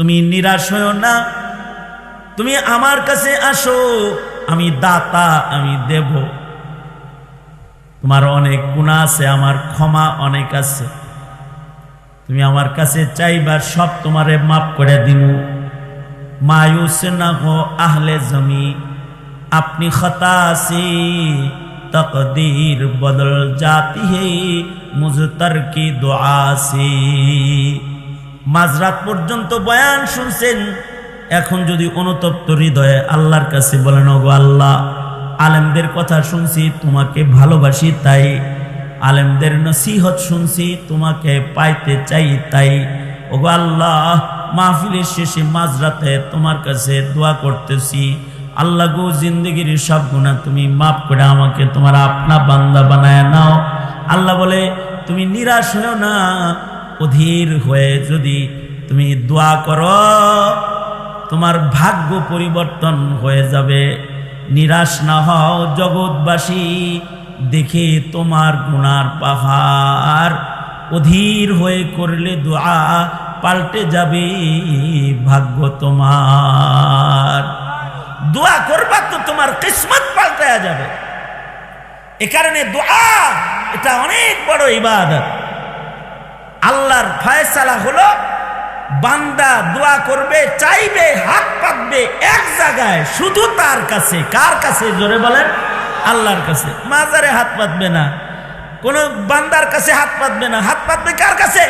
তুমি নিরাশ হও না। তুমি আমার কাছে আসো, আমি দাতা, আমি দেব। তোমার অনেক গুণা আছে, আমার ক্ষমা অনেক আছে। তুমি আমার কাছে চাইবার সব তোমারে মাফ করে দিমু। মায়ুস না হো আহলে জমি, আপনি খতাসি, তকদীর বদল জাতি হে মুজতর কি দোয়াসি মাঝরাত পর্যন্ত বয়ান শুনছেন, এখন যদি অনুতপ্ত হৃদয়ে আল্লাহর কাছে বলেন, ওগো আল্লাহ, আলেমদের কথা শুনছি, তোমাকে ভালোবাসি তাই, আলেমদের নসিহত শুনছি, তোমাকে পাইতে চাই তাই, ওগো আল্লাহ, মাহফিলের শেষে মাঝরাতে তোমার কাছে দোয়া করতেছি, আল্লাহ গো, জিন্দগির সব গুণা তুমি মাফ করে আমাকে, তোমার আপনা বান্দা বানায় নাও। আল্লাহ বলে, তুমি নিরাশ হও না অধীর হয়ে যদি তুমি দোয়া করো, তোমার ভাগ্য পরিবর্তন হয়ে যাবে। নিরাশ না হও জগৎবাসী, দেখে তোমার গুনার পাহাড়। অধীর হয়ে করলে দোয়া পাল্টে যাবে, ভাগ্য তোমার। দোয়া করবা তো তোমার কিসমত পাল্টায়া যাবে। এ কারণে দোয়া, এটা অনেক বড় ইবাদত। আল্লাহর ফয়সালা হলো, বান্দা দোয়া করবে, চাইবে, হাত পাতবে এক জায়গায়, শুধু তার কাছে। কার কাছে? জোরে বলেন, আল্লাহর কাছে। মাজারে হাত পাতবে না। কোন বান্দার কাছে হাত পাতবে না। হাত পাতবে কার কাছে?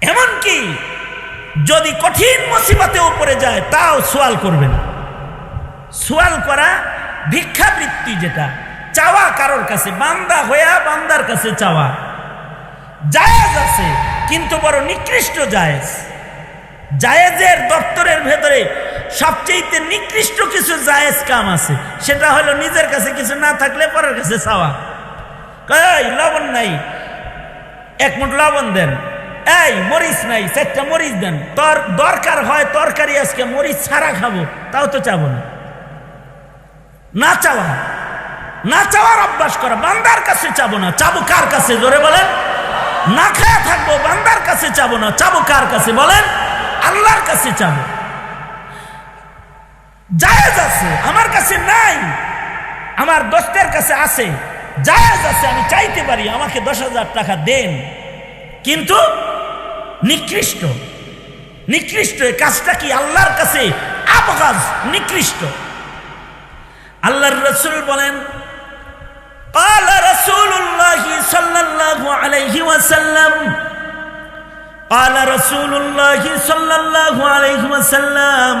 এমনকি যদি কঠিন মুসিবতে উপরে যায়, তাও সোয়াল করবে না। সোয়াল করা ভিক্ষাবৃত্তি যেটা, চাওয়া কারোর কাছে, বান্দা হইয়া বান্দার কাছে চাওয়া। জায়েজ আছে, কিন্তু বড় নিকৃষ্ট জায়েজ। জায়েজের দপ্তরের ভেতরে সবচেয়ে নিকৃষ্ট কিছু জায়েজ কাম আছে, সেটা হলো নিজের কাছে কিছু না থাকলে পরের কাছে চাওয়া। কই লবণ নাই, এক মুঠ লবণ দেন। এই, মরিচ নাই, চারটা মরিচ দেন। তোর দরকার হয় তরকারি, আজকে মরিচ ছাড়া খাব, তাও তো চাবো না। না চাওয়া, না চাওয়ার অভ্যাস করা, বান্দার কাছে চাবো না, চাবো কার কাছে? জোরে বলেন। না খায়া থাকব, বান্দার কাছে চাবো না। চাবো কার কাছে বলেন? আল্লাহর কাছে চাবো। জায়েজ আছে, আমার কাছে নাই। আমার দোস্তের কাছে আছে। জায়েজ আছে, আমি চাইতে পারি, আমাকে দশ হাজার টাকা দেন। কিন্তু নিকৃষ্ট। নিকৃষ্ট এই কাজটা কি আল্লাহর কাছে? আবগাজ, নিকৃষ্ট। আল্লাহর রসুল বলেন قال رسول الله صلى الله عليه وسلم قال رسول الله صلى الله عليه وسلم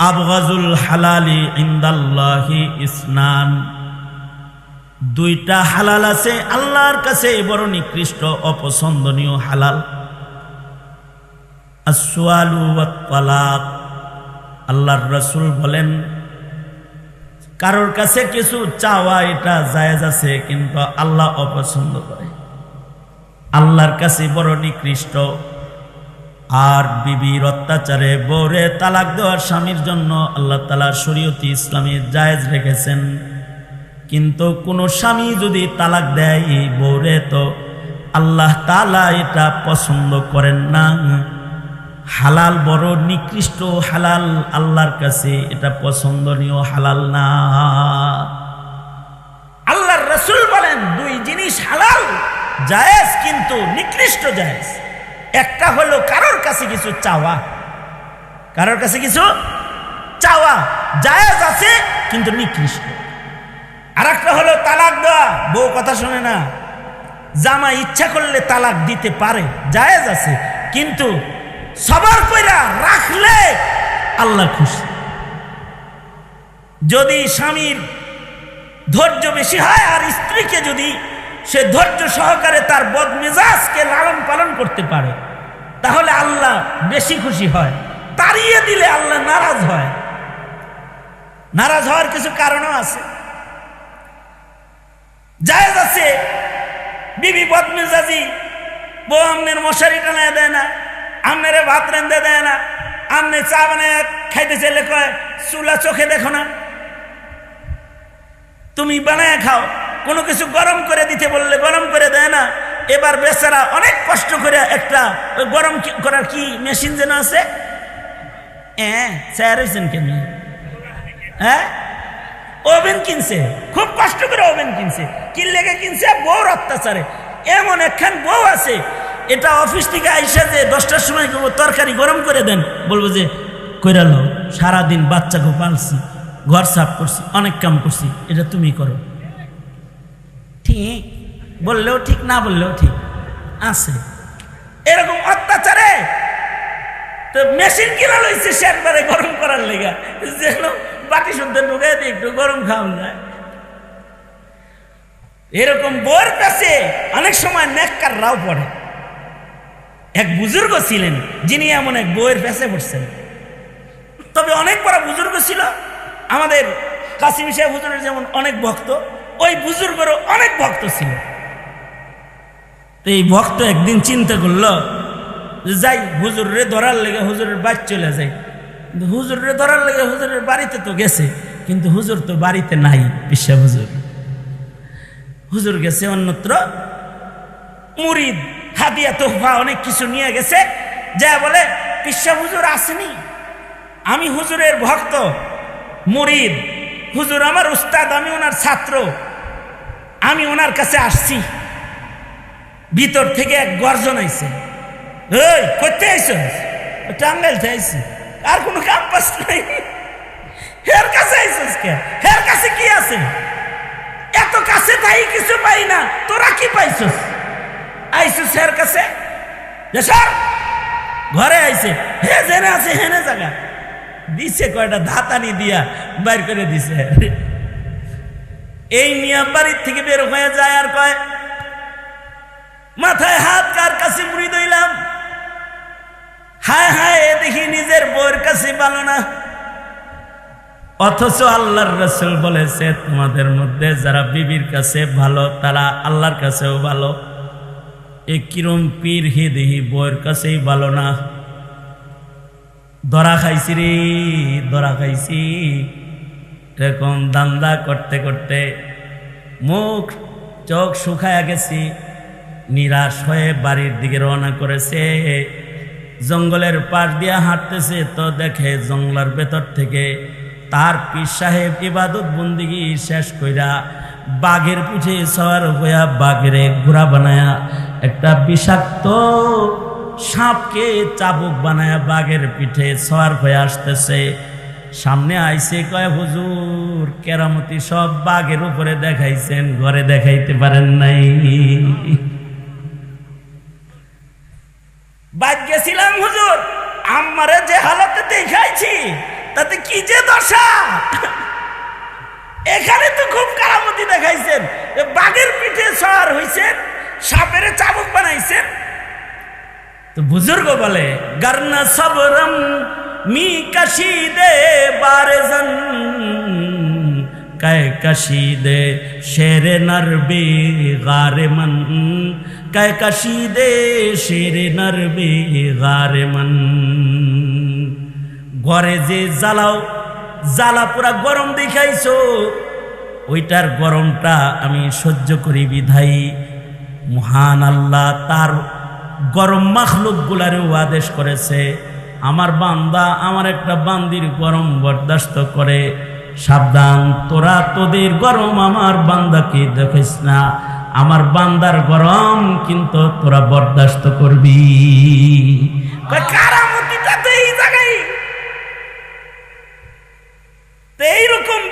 أبغض الحلال عند الله إسنان দুইটা হালাল আছে আল্লাহর কাছে বড় নিকৃষ্ট অপছন্দনীয় হালাল আসওয়ালু ওয়াত তালাক আল্লাহর রসুল বলেন কারোর কাছে কিছু চাওয়া, এটা জায়েজ আছে, কিন্তু আল্লাহ অপছন্দ করে। আল্লাহর কাছে বড় নিকৃষ্ট। আর বিবির অত্যাচারে বৌরে তালাক দেওয়ার স্বামীর জন্য আল্লাহ তালার শরীয়তি ইসলামী জায়েজ রেখেছেন। কিন্তু কোনো স্বামী যদি তালাক দেয় বৌরে তো আল্লাহ তালা এটা পছন্দ করেন না। হালাল বড় নিকৃষ্ট হালাল আল্লাহর কাছে এটা পছন্দনীয় হালাল না। আল্লাহর রসুল বলেন, দুই জিনিস হালাল, জায়েজ কিন্তু নিকৃষ্ট জায়েজ। একটা হলো কারোর কাছে কিছু চাওয়া, কারোর কাছে কিছু চাওয়া, জায়েজ আছে কিন্তু নিকৃষ্ট। আর একটা হলো তালাক দেওয়া, বউ কথা শোনে না জামা ইচ্ছা করলে তালাক দিতে পারে, জায়েজ আছে, কিন্তু সবার কইরা রাখলে আল্লাহ খুশি। যদি স্বামীর ধৈর্য বেশি হয় আর স্ত্রীকে যদি সে ধৈর্য সহকারে তার বদমেজাজকে লালন পালন করতে পারে, তাহলে আল্লাহ বেশি খুশি হয়। তাড়িয়ে দিলে আল্লাহ নারাজ হয়। নারাজ হওয়ার কিছু কারণও আছে। জায়েজ আছে, বিবি বদমেজাজি বউ আমনের মশারি টানায় দেয় না। আমনেরে ভাত রেঁধে দেয় না। আমনে চা বানায় খাইতে চাইলে কয়, চুলা চোখে দেখো না। তুমি বানায় খাও। কোনো কিছু গরম করে দিতে বললে গরম করে দেয় না। এবার বেচারা অনেক কষ্ট করে একটা গরম করার কি মেশিন যেন আছে? হ্যাঁ স্যার হ্যাঁ? ওভেন কিনছে। খুব কষ্ট করে ওভেন কিনছে। কিন লেগে কিনছে? বউর অত্যাচারে। এমন একখান বউ আছে এটা অফিস থেকে আইসা যে দশটার সময় তরকারি গরম করে দেন। বলব যে কইরালো সারাদিন বাচ্চাকে পালছি, ঘর সাফ করছি, অনেক কাম করছি, এটা তুমি করো। ঠিক, বললেও ঠিক, না বললেও ঠিক, আছে। এরকম অত্যাচারে তো মেশিন কিনা লইছে সে একবারে গরম করার লেগা, যেন বাটি শুনতে ঢুকে দিয়ে একটু গরম খাওয়া যায়। এরকম বোর কাছে অনেক সময় নেককাররাও পড়ে। এক বুজুর্গ ছিলেন, যিনি এমন এক বইয়ের পেছে পড়ছেন। তবে অনেক বড় বুজুর্গ ছিল। আমাদের কাসিম সাহেব হুজুরের যেমন অনেক ভক্ত, ওই বুজুর্গেরও অনেক ভক্ত ছিল। তো এই ভক্ত একদিন চিন্তা করল যাই হুজুরে ধরার লেগে হুজুরের বাড়ি চলে যাই। কিন্তু হুজুরে ধরার লেগে হুজুরের বাড়িতে তো গেছে, কিন্তু হুজুর তো বাড়িতে নাই, বিশ্বা হুজুর। হুজুর গেছে অন্যত্র। মুরিদ হাদিয়া তোহফা অনেক কিছু নিয়ে গেছে। যা বলে, পিসা হুজুর আসেনি। আমি হুজুরের ভক্ত, মুরিদ। হুজুর আমার উস্তাদ, আমি ওনার ছাত্র। আমি ওনার কাছে আসছি। ভিতর থেকে এক গর্জন আইছে। এই করতে আইসস টাঙ্গাইল আইছি। আর কোনো কাম পাস নাই। হের কাছে আইসস কে হের কাছে কি আছে? এত কাছে তাই কিছু পাই না। তোরা কি পাইছস? আইসস হের কাছে? স্যার, ঘরে আইছে। হে জেনে আছে হেনে জায়গা দিছে কয়টা ধাতানি দিয়া বাইর করে দিছে। এই নিয়ম বাড়ির থেকে বের হয়ে যায় আর কয়, মাথায় হাত কার কাছে মুড়ি দইলাম হায় হায়, এ দেখি নিজের বউয়ের কাছে ভালো না। অথচ আল্লাহর রসুল বলেছে, তোমাদের মধ্যে যারা বিবির কাছে ভালো, তারা আল্লাহর কাছেও ভালো। এ কিরম পীর হি দেহি বউয়ের কাছেই ভালো না। ধরা খাইছি রে, ধরা খাইছি। এরকম দান্দা করতে করতে মুখ, চোখ শুকায়া গেছি। নিরাশ হয়ে বাড়ির দিকে রওনা করেছে। জঙ্গলের পাশ দিয়ে হাঁটতেছে তো দেখে জঙ্গলের ভেতর থেকে তার পীর সাহেব ইবাদত বন্দিগি শেষ কইরা বাঘের পিঠে সওয়ার হইয়া বাঘেরে ঘোড়া বানায়া একটা বিষাক্ত সাপকে চাবুক বানায়া বাঘের পিঠে সওয়ার হয়ে আসতেছে। সামনে আইসে কয়, হুজুর, কেরামতি সব বাঘের উপরে দেখাইছেন, ঘরে দেখাইতে পারেন নাই। বাদ হুজুর। আমারে যে হালতে দেখাইছি, তাতে কি যে দশা? এখানে তো খুব দেখাইছেন এ বাঘের পিঠে সওয়ার হইছেন সাপের চাবুক বানাইছেন তো বুজুর্গ বলে গর্না সবরম মি কশিদে বারজন कै कशीदे शेर नर बे गारे मन कै कशीदे शेर नर बे गारे मन ঘরে যে জ্বালাও জ্বালা পুরা গরম দেখাইছো ওইটার গরমটা আমি সহ্য করি বিধাই। মহান আল্লাহ তার গরম মাখলুক গুলারেও আদেশ করেছে। আমার বান্দা আমার একটা বান্দির গরম বরদাস্ত করে। সাবধান, তোরা তোদের গরম আমার বান্দাকে দেখিস না। আমার বান্দার গরম কিন্তু তোরা বরদাস্ত করবি। এই জায়গায়।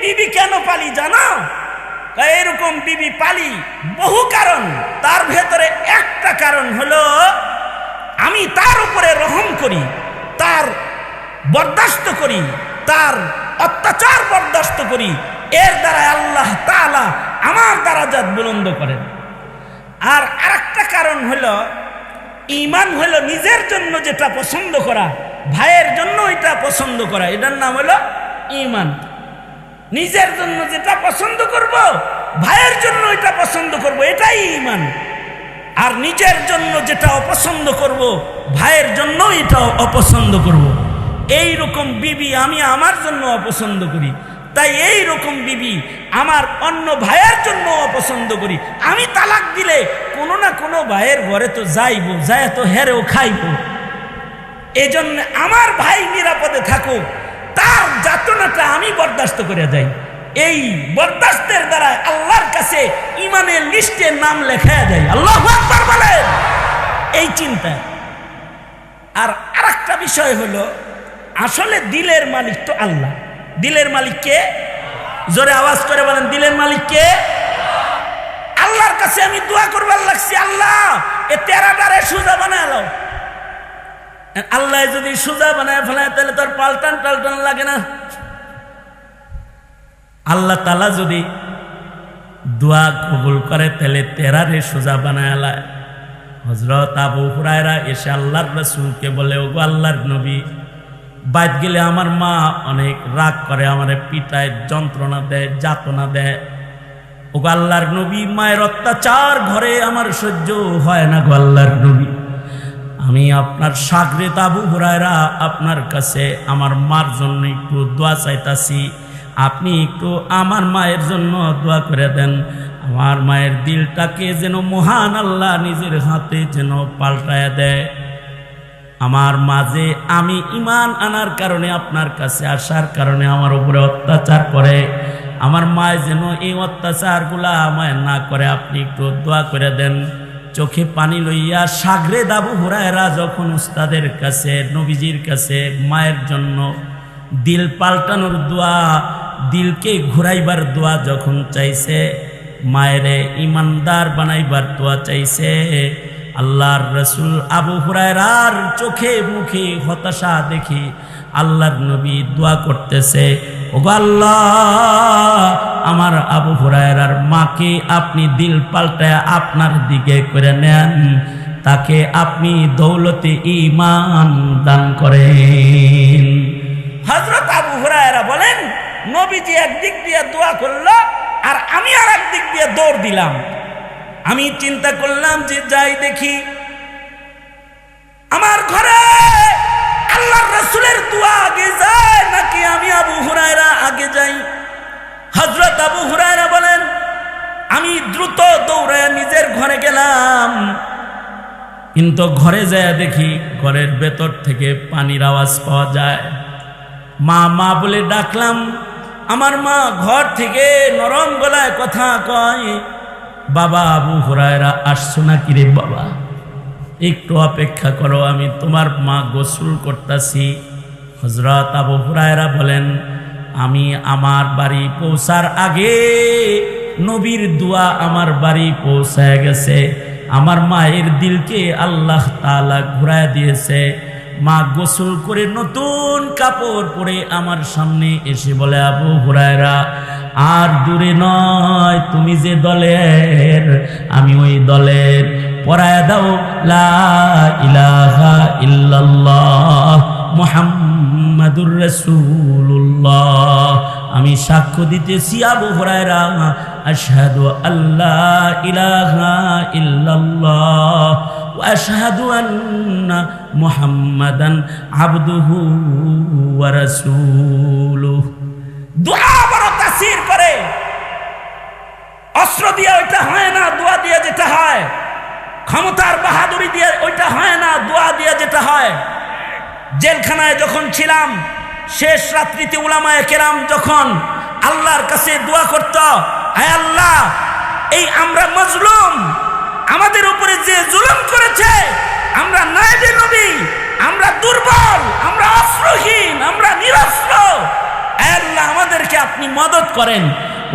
বিবি কেন পালি জানো? এরকম বিবি পালি বহু কারণ। তার ভেতরে একটা কারণ হলো, আমি তার উপরে রহম করি, তার বরদাস্ত করি, তার অত্যাচার বরদাস্ত করি, এর দ্বারা আল্লাহ তাআলা আমার দ্বারা দ্বারাজাত বুলন্দ করেন। আর আরেকটা কারণ হলো ইমান হলো নিজের জন্য যেটা পছন্দ করা, ভাইয়ের জন্য এটা পছন্দ করা, এটার নাম হলো ইমান নিজের জন্য যেটা পছন্দ করব, ভাইয়ের জন্য এটা পছন্দ করব, এটাই ইমান আর নিজের জন্য যেটা অপছন্দ করব, ভাইয়ের জন্য এটা অপছন্দ করব। এই রকম বিবি আমি আমার জন্য অপছন্দ করি। তাই এই রকম বিবি আমার অন্য ভাইয়ের জন্য অপছন্দ করি। আমি তালাক দিলে কোনো না কোনো ভাইয়ের ঘরে তো যাইব, যায় তো হেরেও খাইব। এই জন্য আমার ভাই নিরাপদে থাকুক। তার যাতনাটা আমি বরদাস্ত করে যাই এই বরদাস্তের দ্বারা আল্লাহর কাছে ইমানের লিস্টে নাম লেখা যায় আল্লাহ বলেন। এই চিন্তা। আর আরেকটা বিষয় হলো, আসলে দিলের মালিক তো আল্লাহ। দিলের মালিক কে? জোরে আওয়াজ করে বলেন, দিলের মালিক কে? আল্লাহর কাছে আমি দোয়া করবার লাগছি, আল্লাহ, এ তেরাটারে সুজা বানালো আল্লাহ যদি সোজা বানায় ফেলায়, তাহলে তোর পাল্টান টাল্টান লাগে না। আল্লাহ তালা যদি দোয়া কবুল করে, তাহলে তেরারে সোজা বানায় লায়। হজরত আবু হুরায়রা এসে আল্লাহর রসুলকে বলে, ওগো আল্লাহর নবী বাইত গেলে আমার মা অনেক রাগ করে, আমার পিতায় যন্ত্রণা দেয়, যাতনা দেয়। ওগো আল্লাহর নবী, মায়ের অত্যাচার ঘরে আমার সহ্য হয় না গো আল্লাহর নবী। আমি আপনার সাগরে তাবু হুরায়রা আপনার কাছে আমার মার জন্য একটু দোয়া চাইতাছি। আপনি একটু আমার মায়ের জন্য দোয়া করে দেন। আমার মায়ের দিলটাকে যেন মহান আল্লাহ নিজের হাতে যেন পাল্টায় দেয়। আমার মাঝে আমি ইমান আনার কারণে আপনার কাছে আসার কারণে আমার উপরে অত্যাচার করে। আমার মায় যেন এই অত্যাচারগুলা আমায় না করে, আপনি একটু দোয়া করে দেন। চোখে পানি লইয়া সাগরে দাবু হুরায়রা যখন উস্তাদের কাছে, নবীজির কাছে মায়ের জন্য দিল পাল্টানোর দোয়া, দিলকে ঘুরাইবার দোয়া যখন চাইছে, মায়েরে ইমানদার বানাইবার দোয়া চাইছে, আল্লাহর রসুল আবু হুরায়রার চোখে মুখে হতাশা দেখি আল্লাহর নবী দোয়া করতেছে, ওগো আল্লাহ, আমার আবু হুরায়রার মাকে আপনি দিল পাল্টায় আপনার দিকে করে নেন। তাকে আপনি দৌলতে ইমান দান করেন। হজরত আবু হুরায়রা বলেন, নবীজি একদিক দিয়ে দোয়া করল আর আমি আর একদিক দিয়ে দৌড় দিলাম। আমি চিন্তা করলাম যে যাই দেখি, আমার ঘরে দোয়া আগে যায়, নাকি আমি আবু হুরায়রা আগে যাই? হজরত আবু হুরায়রা বলেন, আমি দ্রুত দৌড়ায় নিজের ঘরে গেলাম। কিন্তু ঘরে যায় দেখি ঘরের ভেতর থেকে পানির আওয়াজ পাওয়া যায়। মা মা বলে ডাকলাম, আমার মা ঘর থেকে নরম গলায় কথা কয়, বাবা আবু হুরায়রা, আসছো না কিরে বাবা? একটু অপেক্ষা করো, আমি তোমার মা গোসল করতেছি। হজরত আবু হুরায়রা বলেন, আমি আমার বাড়ি পৌঁছার আগে নবীর দোয়া আমার বাড়ি পৌঁছায় গেছে। আমার মায়ের দিলকে আল্লাহ তালা ঘুরায় দিয়েছে। মা গোসল করে নতুন কাপড় পরে আমার সামনে এসে বলে, আবু হুরায়রা, আর দূরে নয়, তুমি যে দলের, আমি ওই দলের পরায় দাও, লা ইলাহা ইল্লাল্লাহ। মুহাম্মাদুর রাসূলুল্লাহ আমি সাক্ষ্য দিতেছি আবু হুরায়রা আশহাদু আল্লাহ ইলাহা ইল্লাল্লাহ واشهد ان محمدا عبده ورسوله দোয়া বড় তাসির করে অস্ত্র দিয়ে ওইটা হয় না দোয়া দিয়ে যেটা হয় ক্ষমতার বাহাদুরি দিয়ে ওইটা হয় না দোয়া দিয়ে যেটা হয় জেলখানায় যখন ছিলাম, শেষ রাত্রিতে উলামায়ে কেরাম যখন আল্লাহর কাছে দোয়া করত আয় আল্লাহ, এই আমরা মজলুম, আমাদের উপরে যে জুলুম করেছে, আমরা নাইবে নবী, আমরা দুর্বল, আমরা অস্ত্রহীন আমরা নিরস্ত্র আল্লাহ, আমাদেরকে আপনি মদত করেন।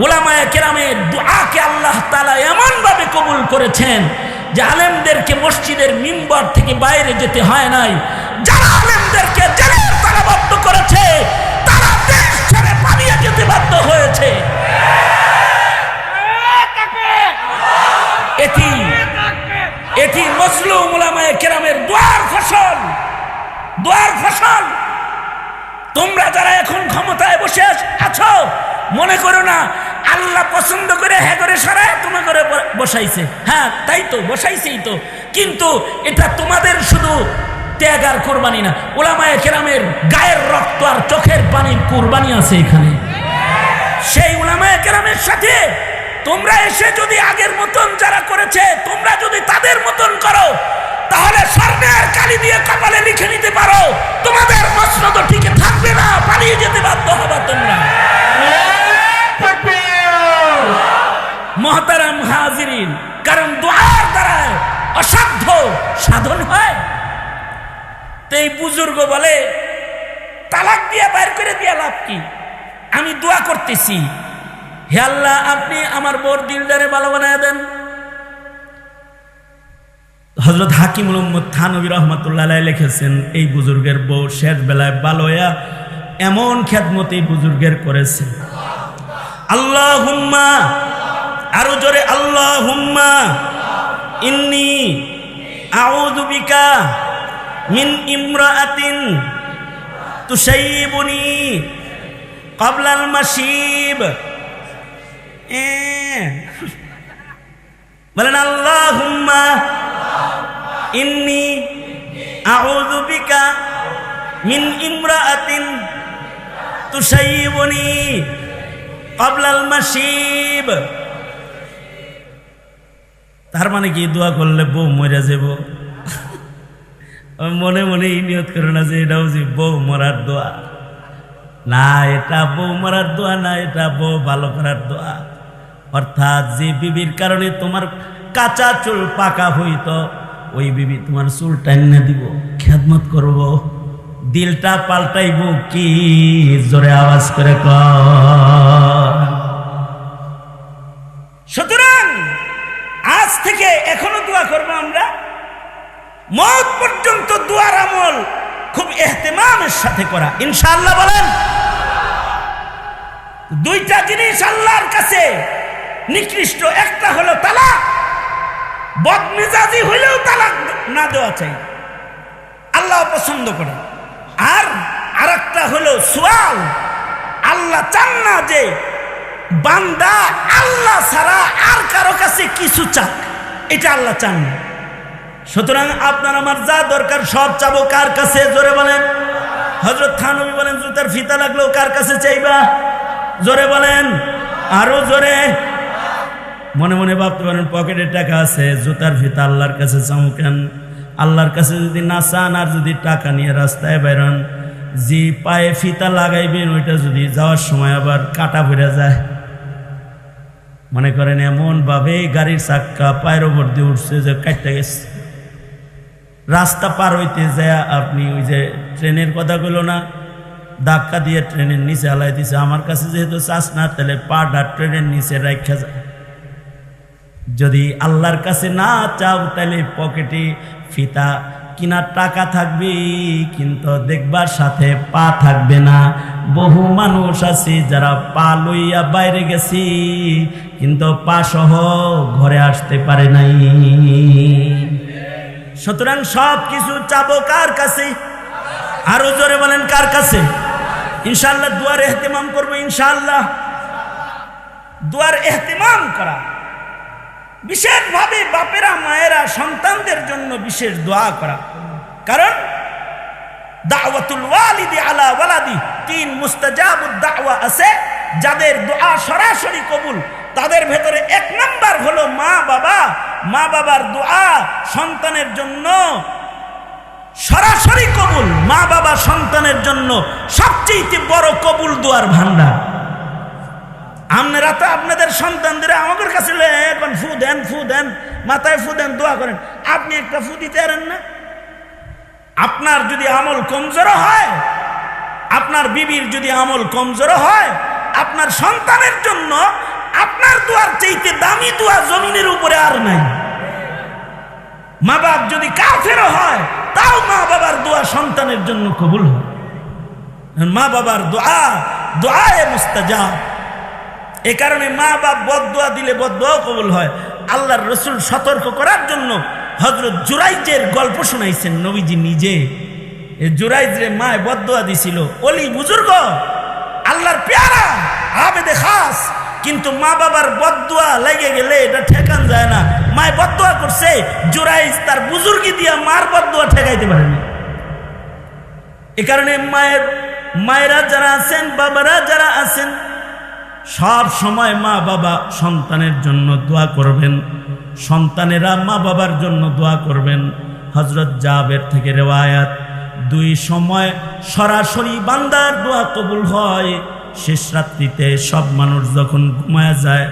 ওলামায় কেরামের দোয়াকে আল্লাহ তালা এমনভাবে কবুল করেছেন যে আলেমদেরকে মসজিদের মিম্বর থেকে বাইরে যেতে হয় নাই। যারা আলেমদেরকে জেলের তালাবদ্ধ করেছে, তারা দেশ ছেড়ে পালিয়ে যেতে বাধ্য হয়েছে। এটি এটি মজলুম উলামায়ে কেরামের দোয়ার ফসল দোয়ার ফসল। তোমরা যারা এখন ক্ষমতায় বসে আছো মনে করো না, আল্লাহ পছন্দ করে হ্যাঁ করে সরায়, তোমার করে বসাইছে। হ্যাঁ তাই তো, বসাইছেই তো। কিন্তু এটা তোমাদের শুধু ত্যাগ আর কোরবানি না। ওলামায় কেরামের গায়ের রক্ত আর চোখের পানির কোরবানি আছে এখানে। ওলামায়ে কেরামের সাথে তোমরা এসে যদি আগের মতন যারা করেছে, তোমরা যদি তাদের মতন করো, তাহলে স্বর্ণের কালি দিয়ে কপালে লিখে নিতে পারো, তোমাদের মসনদ ঠিক থাকবে না, পালিয়ে যেতে বাধ্য হবা তোমরা। মহতারাম হাজিরিন, কারণ দোয়ার দ্বারা অসাধ্য সাধন হয়। তো এই বুজুর্গ বলে, তালাক দিয়া বাইর করে দিয়া লাভ কি? আমি দোয়া করতেছি। হে আল্লাহ, আপনি আমার বোর দিলদারে ভালো বানায় দেন। হজরত হাকিমুল উম্মদ থানবী রহমতুল্লাহ লিখেছেন, এই বুজুর্গের বউ শেষ বেলায় বালোয়া এমন খ্যাতমতি বুজুর্গের করেছে। আল্লাহ হুম্মা আরও জোরে আল্লাহ হুম্মা ইন্নি আউযু বিকা মিন ইমরাআতিন তুসাইবুনি ক্বাবলাল মাশিব। এ। বলেন, আল্লাহুম্মা ইন্নি আউযু বিকা মিন ইমরাআতিন তুসাইবুনি ক্বাবলাল মাসিব তার মানে কি দোয়া করলে বউ মরে যাব মনে মনে এই নিয়ত করে না যে এটাও যে বউ মরার দোয়া। না, এটা বউ মরার দোয়া না, এটা বউ ভালো করার দোয়া। অর্থাৎ যে বিবির কারণে তোমার কাঁচা চুল পাকা হইত, ওই বিবি তোমার চুল টাইনে দিব, খেদমত করব। দিলটা পাল্টাইব কি? জোরে আওয়াজ করে কর সুতরাং আজ থেকে এখনও দোয়া করব আমরা। মত পর্যন্ত দুয়ার আমল খুব এহতেমামের সাথে করা। ইনশাআল্লাহ বলেন, দুইটা জিনিস আল্লাহর কাছে নিকৃষ্ট। একটা হলো তালাক, বদমেজাজি হইলেও তালাক না দেওয়া চাই। আল্লাহ পছন্দ করে। আর আরেকটা হলো সোয়াল, আল্লাহ চান না যে বান্দা আল্লাহ ছাড়া আর কারও কাছে কিছু চাক। এটা আল্লাহ চান না। সুতরাং আপনার আমার যা দরকার সব চাবো কার কাছে? জোরে বলেন। হজরত থানবী বলেন, জুতার ফিতা লাগলেও কার কাছে চাইবা? জোরে বলেন। আরও জোরে। মনে মনে ভাবতে পারেন, পকেটে টাকা আছে, জুতার ফিতা আল্লাহর কাছে চাও কেন? আল্লাহর কাছে যদি না চান আর যদি টাকা নিয়ে রাস্তায় বেরোন, যে পায়ে ফিতা লাগাইবেন, ওইটা যদি যাওয়ার সময় আবার কাটা পড়ে যায়। মনে করেন এমন ভাবে গাড়ির চাক্কা পায়ের ওপর দিয়ে উঠছে যে কাটতে গেছে। রাস্তা পার হইতে যায়, আপনি ওই যে ট্রেনের কথা বলো না, ধাক্কা দিয়ে ট্রেনের নিচে হালাই দিছে। আমার কাছে যেহেতু চাষ না, তাহলে পাটা ট্রেনের নিচে রাখা যদি আল্লাহর কাছে না চাও, তাহলে পকেটে ফিতা কিনার টাকা থাকবে, কিন্তু দেখবার সাথে পা থাকবে না। বহু মানুষ আছে যারা পা লইয়া বাইরে গেছি, কিন্তু পা সহ ঘরে আসতে পারে নাই। সুতরাং সব কিছু চাবো কার কাছে? আরও জোরে বলেন, কার কাছে? ইনশাল্লাহ দুয়ার এহতেমাম করব ইনশাল্লাহ দুয়ার এহতেমাম করা। বিশেষভাবে বাপেরা, মায়েরা, সন্তানদের জন্য বিশেষ দোয়া করা। কারণ তিন আছে। যাদের দোয়া সরাসরি কবুল, তাদের ভেতরে এক নাম্বার হলো মা বাবা মা বাবার দোয়া সন্তানের জন্য সরাসরি কবুল। মা বাবা সন্তানের জন্য সবচেয়ে বড় কবুল দোয়ার ভান্ডার। আপনারা তো আপনাদের সন্তানদের আমাদের কাছে এখন ফু দেন ফু দেন, মাথায় ফু দেন, দোয়া করেন। আপনি একটা ফু দিতে পারেন না? আপনার যদি আমল কমজোর হয়, আপনার বিবির যদি আমল কমজোর হয়, আপনার সন্তানের জন্য আপনার দোয়ার চাইতে দামি দোয়া জমিনের উপরে আর নাই। মা বাপ যদি কাফেরও হয়, তাও মা বাবার দোয়া সন্তানের জন্য কবুল হয়। মা বাবার দোয়া, দোয়ায় মুস্তাজাব। এ কারণে মা বাপ বদুয়া দিলে বদুয়াও কবুল হয়। আল্লাহর রসুল সতর্ক করার জন্য হজরত জুরাইজের গল্প শোনাইছেন নবীজি নিজে। জুরাইজরে মায় বদুয়া দিছিল, অলি বুজুর্গ, আল্লাহর পেয়ারা, আবেদে খাস কিন্তু মা বাবার বদুয়া লেগে গেলে এটা ঠেকান যায় না। মায় বদুয়া করছে, জুরাইজ তার বুজুর্গি দিয়া মার বদুয়া ঠেকাইতে পারেনি। এ কারণে মায়ের, মায়েরা যারা আছেন, বাবারা যারা আছেন, সব সময় মা বাবা সন্তানের জন্য দোয়া করবেন। সন্তানেরা মা বাবার জন্য দোয়া করবেন। হজরত জাবের থেকে রেওয়ায়াত, দুই সময় সরাসরি বান্দার দোয়া কবুল হয়। শেষ রাত্রিতে সব মানুষ যখন ঘুমায় যায়,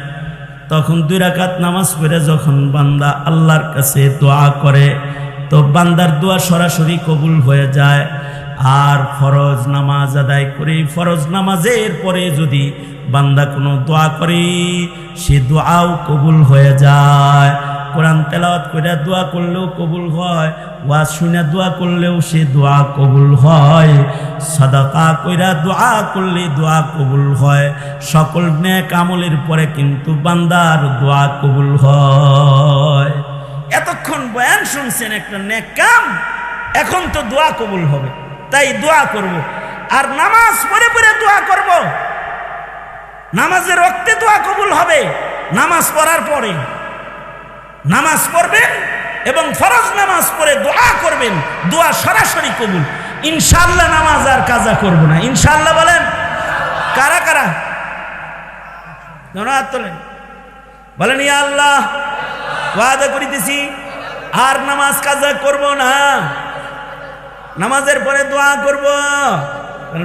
তখন দুই রাকাত নামাজ পড়ে যখন বান্দা আল্লাহর কাছে দোয়া করে, তো বান্দার দোয়া সরাসরি কবুল হয়ে যায়। আর ফরজ নামাজ আদায় করে, ফরজ নামাজের পরে যদি বান্দা কোনো দোয়া করে, সে দোয়াও কবুল হয়ে যায়। কোরআন তেলাওয়াত করে দোয়া করলেও কবুল হয়, ওয়াজ শুনে দোয়া করলেও সে দোয়া কবুল হয়। সাদাকা কইরা দোয়া করলে দোয়া কবুল হয়। সকল নেক আমলের পরে কিন্তু বান্দার দোয়া কবুল হয়। এতক্ষণ বয়ান শুনছেন একটা নেক কাম, এখন তো দোয়া কবুল হবে, তাই দোয়া করব। আর নামাজ পড়ে পড়ে দোয়া করব। নামাজের রক্তে দোয়া কবুল হবে, নামাজ পড়ার পরে। নামাজ পড়বেন এবং ফরজ নামাজ পড়ে দোয়া করবেন, দোয়া সরাসরি কবুল। ইনশাল্লাহ নামাজ আর কাজা করব না। ইনশাল্লাহ বলেন, কারা কারা? তোলেন। বলেন, ইয়া আল্লাহ, ওয়াদা করিতেছি, আর নামাজ কাজা করব না। নামাজের পরে দোয়া করব।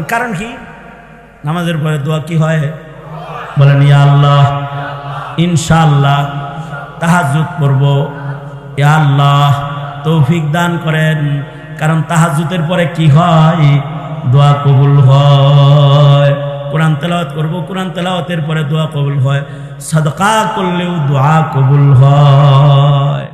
কারণ কি? নামাজের পরে দোয়া কি হয়? বলেন, ইয়া আল্লাহ, ইনশাআল্লাহ তাহাজুদ করব। এ আল্লাহ, তৌফিক দান করেন। কারণ তাহাজুদের পরে কি হয়? দোয়া কবুল হয়। কোরআন তেলাওয়াত করব, কোরআন তেলাওয়াতের পরে দোয়া কবুল হয়। সদকা করলেও দোয়া কবুল হয়।